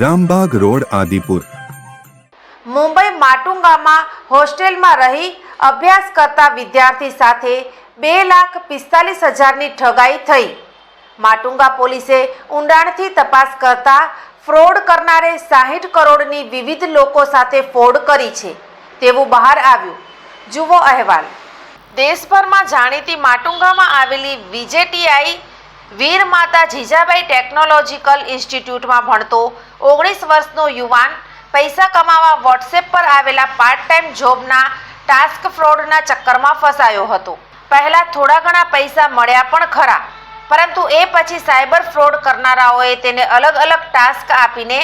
Rambaug road, Adipur. Mumbai માટુંગામાં હોસ્ટેલમાં રહી અભ્યાસ કરતા વિદ્યાર્થી સાથે બે લાખ પિસ્તાલીસ હજારની ઠગાઈ થઈ. માટુંગા પોલીસે ઊંડાણથી તપાસ કરતા ફ્રોડ કરનારે સાહીઠ કરોડની વિવિધ લોકો સાથે ફોડ કરી છે. તેવું બહાર આવ્યું. જુઓ અહેવાલ. દેશભરમાં જાણીતી માટુંગામાં આવેલી વિજેટીઆઈ વીર માતા જીજાબાઈ ટેકનોલોજીકલ ઇન્સ્ટિટ્યૂટમાં ભણતો ઓગણીસ વર્ષનો યુવાન, પૈસા કમાવા વોટ્સએપ પર આવેલા પાર્ટ ટાઈમ જોબના ટાસ્ક ફ્રોડના ચક્કરમાં ફસાયો હતો. પહેલાં થોડા ઘણા પૈસા મળ્યા પણ ખરા, પરંતુ એ પછી સાયબર ફ્રોડ કરનારાઓએ તેને અલગ અલગ ટાસ્ક આપીને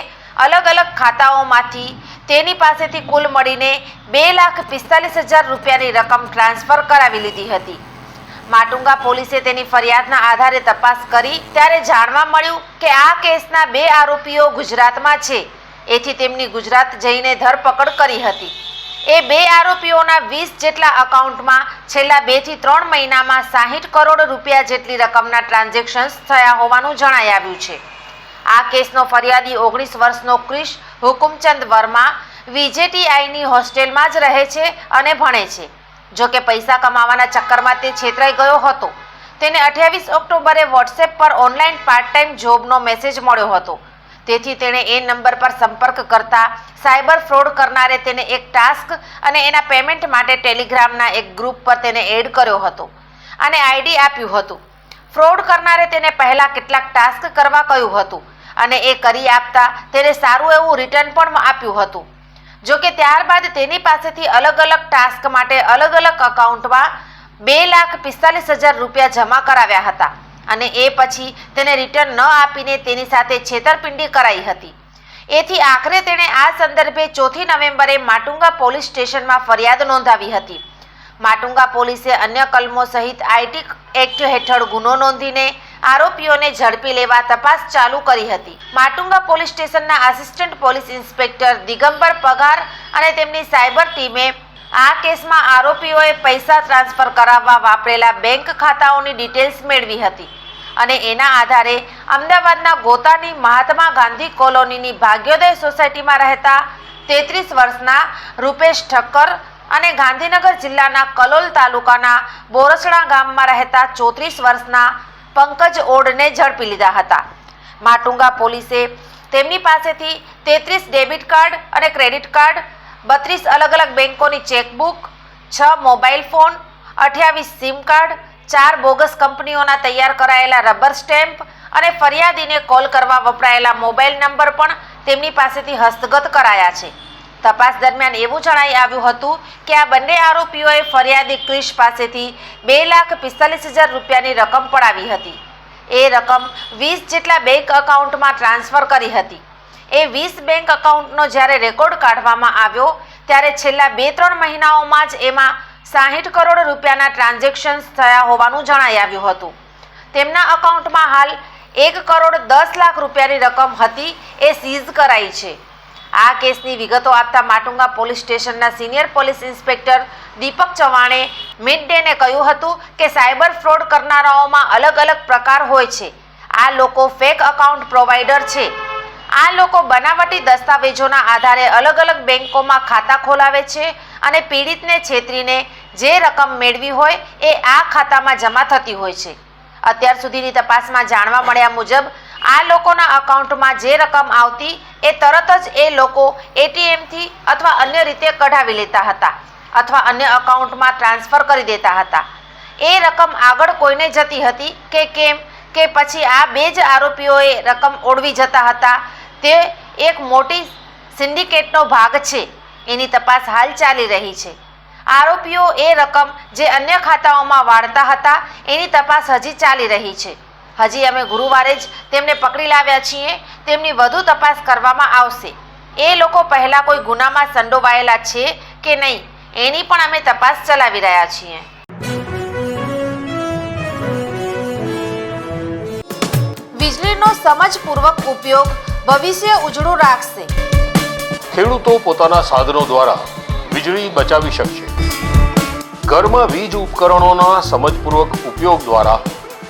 અલગ અલગ ખાતાઓમાંથી તેની પાસેથી કુલ મળીને બે લાખ પિસ્તાલીસ હજાર રૂપિયાની રકમ ટ્રાન્સફર કરાવી લીધી હતી. માટુંગા પોલીસે તેની ફરિયાદના આધારે તપાસ કરી, ત્યારે જાણવા મળ્યું કે આ કેસના બે આરોપીઓ ગુજરાતમાં છે. એથી તેમની ગુજરાત જઈને ધરપકડ કરી હતી. એ બે આરોપીઓના વીસ જેટલા અકાઉન્ટમાં છેલ્લા બેથી ત્રણ મહિનામાં સાહીઠ કરોડ રૂપિયા જેટલી રકમના ટ્રાન્ઝેક્શન્સ થયા હોવાનું જણાઈ આવ્યું છે. આ કેસનો ફરિયાદી ઓગણીસ વર્ષનો ક્રિશ હુકુમચંદ વર્મા, વીજેટીઆઈની હોસ્ટેલમાં જ રહે છે અને ભણે છે. જો કે પૈસા કમાવાના ચક્કરમાં તે છેતરાઈ ગયો હતો. તેને અઠ્યાવીસ ઓક્ટોબરે વોટ્સએપ પર ઓનલાઈન પાર્ટ ટાઈમ જોબનો મેસેજ મળ્યો હતો. તેથી તેણે એ નંબર પર સંપર્ક કરતા સાયબર ફ્રોડ કરનારે તેને એક ટાસ્ક અને એના પેમેન્ટ માટે ટેલિગ્રામના એક ગ્રુપ પર તેને એડ કર્યો હતો અને આઈડી આપ્યું હતું. ફ્રોડ કરનારે તેને પહેલાં કેટલાક ટાસ્ક કરવા કહ્યું હતું અને એ કરી આપતા તેને સારું એવું રિટર્ન પણ આપ્યું હતું. જો કે ત્યારબાદ તેની પાસેથી અલગ અલગ ટાસ્ક માટે અલગ અલગ અકાઉન્ટમાં બે લાખ પિસ્તાલીસ હજાર રૂપિયા જમા કરાવ્યા હતા અને એ પછી તેને રિટર્ન ન આપીને તેની સાથે છેતરપિંડી કરાઈ હતી. એથી આખરે તેણે આ સંદર્ભે ચોથી નવેમ્બરે માટુંગા પોલીસ સ્ટેશનમાં ફરિયાદ નોંધાવી હતી. માટુંગા પોલીસે અન્ય કલમો સહિત આઈટી એક્ટ હેઠળ ગુનો નોંધીને આરોપીઓને ઝડપી લેવા તપાસ ચાલુ કરી હતી. માટુંગા પોલીસ સ્ટેશનના assistant police inspector Digambar Pagar અને તેમની સાયબર ટીમે આ કેસમાં આરોપીઓએ પૈસા ટ્રાન્સફર કરાવવા વાપરેલા બેંક ખાતાઓની ડિટેલ્સ મેળવી હતી અને એના આધારે અમદાવાદના ગોતાની મહાત્મા ગાંધી કોલોનીની ભાગ્યોદય સોસાયટીમાં રહેતા તેત્રીસ વર્ષના રૂપેશ ઠક્કર અને ગાંધીનગર જિલ્લાના કલોલ તાલુકાના બોરસણા ગામમાં રહેતા ચોત્રીસ વર્ષના પંકજ ઓડને ઝડપી લીધા હતા. માટુંગા પોલીસે તેમની પાસેથી તેત્રીસ ડેબિટ કાર્ડ અને ક્રેડિટ કાર્ડ, બત્રીસ અલગ અલગ બેંકોની ચેકબુક, છ મોબાઈલ ફોન, અઠ્યાવીસ સિમ કાર્ડ, ચાર બોગસ કંપનીઓના તૈયાર કરાયેલા રબર સ્ટેમ્પ અને ફરિયાદીને કોલ કરવા વપરાયેલા મોબાઈલ નંબર પણ તેમની પાસેથી હસ્તગત કરાયા છે. તપાસ દરમિયાન એવું જણાઈ આવ્યું હતું કે આ બંને આરોપીઓએ ફરિયાદી ક્રિશ પાસેથી બે લાખ પિસ્તાલીસ હજાર રૂપિયાની રકમ પડાવી હતી. એ રકમ વીસ જેટલા બેંક એકાઉન્ટમાં ટ્રાન્સફર કરી હતી. એ વીસ બેંક એકાઉન્ટનો જ્યારે રેકોર્ડ કાઢવામાં આવ્યો, ત્યારે છેલ્લા બે ત્રણ મહિનાઓમાં જ એમાં સાહીઠ કરોડ રૂપિયાના ટ્રાન્ઝેક્શન્સ થયા હોવાનું જણાઈ આવ્યું હતું. તેમના એકાઉન્ટમાં હાલ એક કરોડ દસ લાખ રૂપિયાની રકમ હતી, એ સીઝ કરાઈ છે. આ કેસની વિગતો આપતા માટુંગા પોલીસ સ્ટેશનના સિનિયર પોલીસ ઇન્સ્પેક્ટર દીપક ચવાણે મિડ ડેને કહ્યું હતું કે સાયબર ફ્રોડ કરનારાઓમાં અલગ અલગ પ્રકાર હોય છે. આ લોકો ફેક અકાઉન્ટ પ્રોવાઈડર છે. આ લોકો બનાવટી દસ્તાવેજોના આધારે અલગ અલગ બેંકોમાં ખાતા ખોલાવે છે અને પીડિતને છેતરીને જે રકમ મેળવી હોય એ આ ખાતામાં જમા થતી હોય છે. અત્યાર સુધીની તપાસમાં જાણવા મળ્યા મુજબ આ લોકોના અકાઉન્ટમાં જે રકમ આવતી એ તરત જ એ લોકો એટીએમથી અથવા અન્ય રીતે કઢાવી લેતા હતા અથવા અન્ય અકાઉન્ટમાં ટ્રાન્સફર કરી દેતા હતા. એ રકમ આગળ કોઈને જતી હતી કે કેમ? કે પછી આ બે જ આરોપીઓએ રકમ ઓળવી જતા હતા. તે એક મોટી સિન્ડિકેટનો ભાગ છે. એની તપાસ હાલ ચાલી રહી છે. આરોપીઓ એ રકમ જે અન્ય ખાતાઓમાં વાળતા હતા એની તપાસ હજી ચાલી રહી છે. હજી અમે ગુરુવારે જ તેમને પકડી લાવ્યા છીએ. તેમની વધુ તપાસ કરવામાં આવશે. એ લોકો પહેલાં કોઈ ગુનામાં સંડોવાયેલા છે કે નહીં એની પણ અમે તપાસ ચલાવી રહ્યા છીએ. વીજળીનો સમજપૂર્વક ઉપયોગ ભવિષ્ય ઉજળું રાખશે. ખેડૂતો પોતાના સાધનો દ્વારા વીજળી બચાવી શકશે. ઘરમાં વીજ ઉપકરણોના સમજપૂર્વક ઉપયોગ દ્વારા